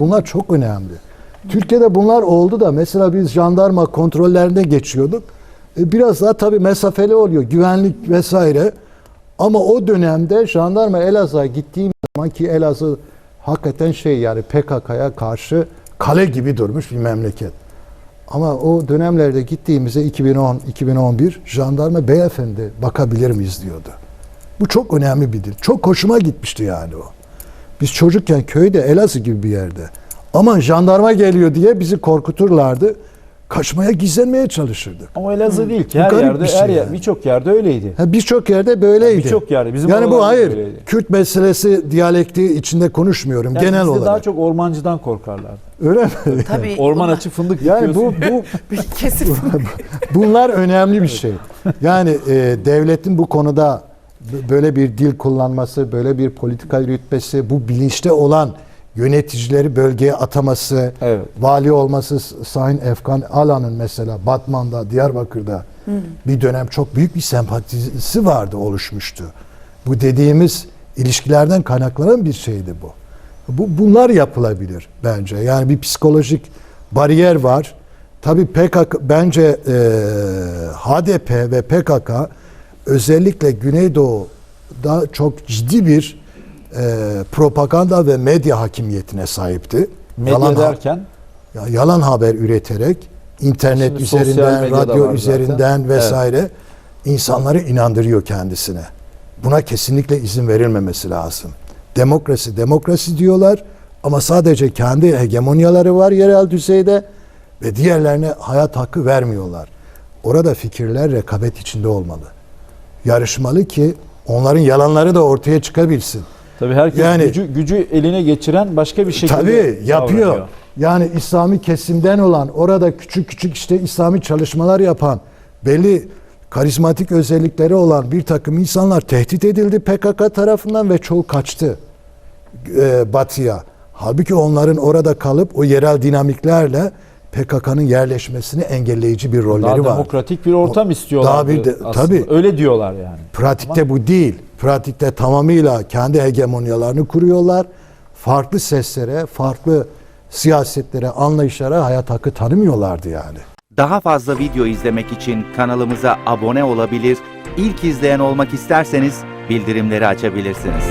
Bunlar çok önemli. Türkiye'de bunlar oldu da mesela biz jandarma kontrollerine geçiyorduk. E, Biraz daha tabii mesafeli oluyor. Güvenlik vesaire. Ama o dönemde jandarma Elazığ'a gittiğim zaman ki Elazığ hakikaten şey yani PKK'ya karşı kale gibi durmuş bir memleket. Ama o dönemlerde gittiğimizde 2010-2011 jandarma beyefendi bakabilir miyiz diyordu. Bu çok önemli bir dil. Çok hoşuma gitmişti yani o. Biz çocukken köyde Elazığ gibi bir yerde. Aman jandarma geliyor diye bizi korkuturlardı. Kaçmaya gizlenmeye çalışırdık. Ama Elazığ değil ki Bu her garip yerde bir şey her yer yani. birçok yerde öyleydi. Ha, Birçok yerde böyleydi. Birçok yerde, bizim yani bu oralarda hayır. böyleydi. Kürt meselesi diyalekti içinde konuşmuyorum Yani genel bizde olarak. daha çok ormancıdan korkarlar. Öyle mi? Tabii. Orman açı fındık Yani bu bu kesin. bunlar önemli bir şey. Yani e, devletin bu konuda böyle bir dil kullanması, böyle bir politika yürütmesi, bu bilinçte olan yöneticileri bölgeye ataması, Evet. vali olması Sayın Efkan Alan'ın mesela Batman'da, Diyarbakır'da bir dönem çok büyük bir sempatisi vardı, oluşmuştu. Bu dediğimiz ilişkilerden kaynaklanan bir şeydi bu. Bu bunlar yapılabilir bence. Yani bir psikolojik bariyer var. Tabii PKK bence e, HDP ve PKK özellikle Güneydoğu'da çok ciddi bir e, propaganda ve medya hakimiyetine sahipti. Medya Yalan ha- derken ya yalan haber üreterek internet Şimdi üzerinden, radyo üzerinden zaten. vesaire insanları inandırıyor kendisine. Buna kesinlikle izin verilmemesi lazım. Demokrasi, demokrasi diyorlar ama sadece kendi hegemonyaları var yerel düzeyde ve diğerlerine hayat hakkı vermiyorlar. Orada fikirler rekabet içinde olmalı. Yarışmalı ki onların yalanları da ortaya çıkabilsin. tabii herkes Yani- gücü, gücü eline geçiren başka bir şekilde Tabii yapıyor. davranıyor. Yani İslami kesimden olan orada küçük küçük işte İslami çalışmalar yapan belli karizmatik özellikleri olan bir takım insanlar tehdit edildi PKK tarafından ve çoğu kaçtı e, batıya. Halbuki onların orada kalıp o yerel dinamiklerle PKK'nın yerleşmesini engelleyici bir rolleri Daha var. demokratik bir ortam O- istiyorlar. daha bir de- aslında. tabii. Öyle diyorlar yani. Pratikte bu değil. Pratikte tamamıyla kendi hegemonyalarını kuruyorlar. Farklı seslere, farklı siyasetlere, anlayışlara hayat hakkı tanımıyorlardı yani. Daha fazla video izlemek için kanalımıza abone olabilir, ilk izleyen olmak isterseniz bildirimleri açabilirsiniz.